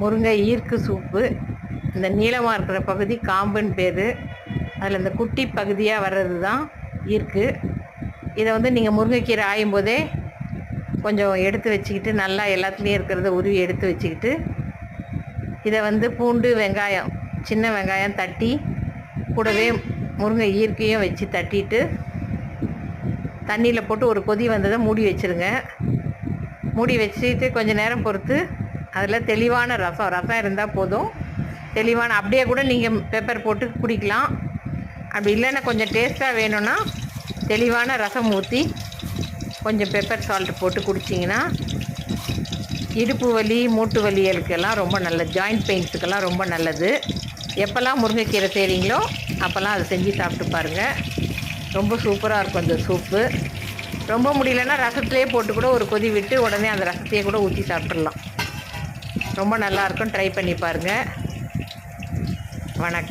முருங்கை ஈர்க்கு சூப்பு. இந்த நீளமாக இருக்கிற பகுதி காம்புன்னு பேர். அதில் இந்த குட்டி பகுதியாக வர்றது தான் ஈர்க்கு. இதை வந்து நீங்கள் முருங்கைக்கீரை ஆயும் போதே கொஞ்சம் எடுத்து வச்சுக்கிட்டு நல்லா எல்லாத்துலேயும் இருக்கிறத உருவி எடுத்து வச்சுக்கிட்டு இதை வந்து பூண்டு வெங்காயம் சின்ன வெங்காயம் தட்டி கூடவே முருங்கை ஈர்க்கையும் வச்சு தட்டிட்டு தண்ணியில் போட்டு ஒரு கொதி வந்ததை மூடி வச்சுருங்க. மூடி வச்சுட்டு கொஞ்ச நேரம் பொறுத்து அதில் தெளிவான ரசம் ரசம் இருந்தால் போதும். தெளிவான அப்படியே கூட நீங்கள் பெப்பர் போட்டு குடிக்கலாம். அப்படி இல்லைன்னா கொஞ்சம் டேஸ்ட்டாக வேணும்னா தெளிவான ரசம் ஊற்றி கொஞ்சம் பெப்பர் சால்ட் போட்டு குடிச்சிங்கன்னா இடுப்பு வலி மூட்டு வலிகளுக்கெல்லாம் ரொம்ப நல்லது. ஜாயிண்ட் பெயின்ஸுக்கெல்லாம் ரொம்ப நல்லது. எப்போல்லாம் முருங்கைக்கீரை செய்கிறீங்களோ அப்போல்லாம் அதை செஞ்சு சாப்பிட்டு பாருங்கள் ரொம்ப சூப்பராக இருக்கும் அந்த சூப்பு ரொம்ப முடியலன்னா ரசத்துலேயே போட்டு கூட ஒரு கொதி விட்டு உடனே அந்த ரசத்தையே கூட ஊற்றி சாப்பிட்றலாம் ரொம்ப நல்லாயிருக்கும். ட்ரை பண்ணி பாருங்கள் வணக்கம்.